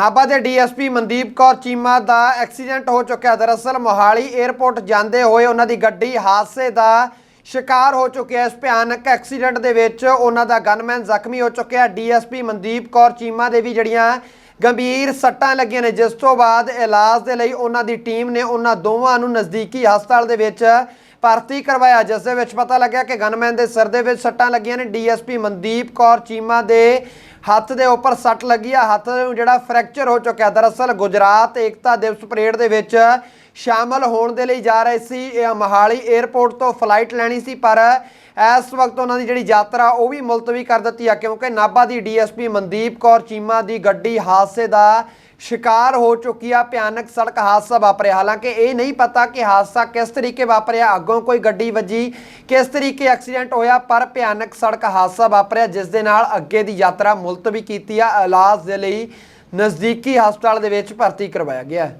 ਨਾਭਾ ਦੇ ਡੀਐਸਪੀ ਮਨਦੀਪ ਕੌਰ ਚੀਮਾ ਦਾ ਐਕਸੀਡੈਂਟ ਹੋ ਚੁੱਕਿਆ। ਦਰਅਸਲ ਮੋਹਾਲੀ 에ਅਰਪੋਰਟ ਜਾਂਦੇ ਹੋਏ ਉਹਨਾਂ ਦੀ ਗੱਡੀ ਹਾਦਸੇ ਦਾ ਸ਼ਿਕਾਰ ਹੋ ਚੁੱਕਿਆ ਇਸ ਭਿਆਨਕ ਐਕਸੀਡੈਂਟ ਦੇ ਵਿੱਚ ਉਹਨਾਂ ਦਾ ਗਨਮੈਨ ਜ਼ਖਮੀ ਹੋ ਚੁੱਕਿਆ ਡੀਐਸਪੀ ਮਨਦੀਪ ਕੌਰ ਚੀਮਾ ਦੇ ਵੀ ਜਿਹੜੀਆਂ ਗੰਭੀਰ ਸੱਟਾਂ ਲੱਗੀਆਂ ਨੇ, ਜਿਸ ਤੋਂ ਬਾਅਦ ਇਲਾਜ ਦੇ ਲਈ ਉਹਨਾਂ ਦੀ ਟੀਮ ਨੇ ਉਹਨਾਂ ਦੋਵਾਂ ਨੂੰ ਨਜ਼ਦੀਕੀ ਹਸਪਤਾਲ ਦੇ ਵਿੱਚ ਭਰਤੀ ਕਰਵਾਇਆ, ਜਿਸ ਦੇ ਵਿੱਚ ਪਤਾ ਲੱਗਿਆ ਕਿ ਗਨਮੈਨ ਦੇ ਸਿਰ ਦੇ ਵਿੱਚ ਸੱਟਾਂ ਲੱਗੀਆਂ ਨੇ। ਡੀਐਸਪੀ ਮਨਦੀਪ ਕੌਰ ਚੀਮਾ ਦੇ ਹੱਥ ਦੇ ਉੱਪਰ ਸੱਟ ਲੱਗੀ ਆ। ਹੱਥ ਨੂੰ ਜਿਹੜਾ ਫ੍ਰੈਕਚਰ ਹੋ ਚੁੱਕਿਆ, ਦਰਅਸਲ ਗੁਜਰਾਤ ਏਕਤਾ ਦਿਵਸ ਪਰੇਡ ਦੇ ਵਿੱਚ ਸ਼ਾਮਲ ਹੋਣ ਦੇ ਲਈ ਜਾ ਰਹੇ ਸੀ। ਇਹ ਮੋਹਾਲੀ 에ਅਰਪੋਰਟ ਤੋਂ ਫਲਾਈਟ ਲੈਣੀ ਸੀ, ਪਰ ਇਸ ਵਕਤ ਉਹਨਾਂ ਦੀ ਜਿਹੜੀ ਯਾਤਰਾ, ਉਹ ਵੀ ਮੁਲਤਵੀ ਕਰ ਦਿੱਤੀ ਆ, ਕਿਉਂਕਿ ਨਾਭਾ ਦੀ ਡੀਐਸਪੀ ਮਨਦੀਪ ਕੌਰ ਚੀਮਾ ਦੀ ਗੱਡੀ ਹਾਦਸੇ ਦਾ ਸ਼ਿਕਾਰ ਹੋ ਚੁੱਕੀ ਆ। ਭਿਆਨਕ ਸੜਕ ਹਾਦਸਾ ਵਾਪਰਿਆ। ਹਾਲਾਂਕਿ ਇਹ ਨਹੀਂ ਪਤਾ ਕਿ ਹਾਦਸਾ ਕਿਸ ਤਰੀਕੇ ਵਾਪਰਿਆ। ਅੱਗੋਂ ਕੋਈ ਗੱਡੀ ਵੱਜੀ, ਕਿਸ ਤਰੀਕੇ ਐਕਸੀਡੈਂਟ ਹੋਇਆ, ਪਰ ਭਿਆਨਕ ਸੜਕ ਹਾਦਸਾ ਵਾਪਰਿਆ, ਜਿਸ ਦੇ ਨਾਲ ਅੱਗੇ ਦੀ ਯਾਤਰਾ ਮੁਲਤਵੀ ਕੀਤੀ ਆ। ਇਲਾਜ ਦੇ ਲਈ ਨਜ਼ਦੀਕੀ ਹਸਪਤਾਲ ਦੇ ਵਿੱਚ ਭਰਤੀ ਕਰਵਾਇਆ ਗਿਆ ਹੈ।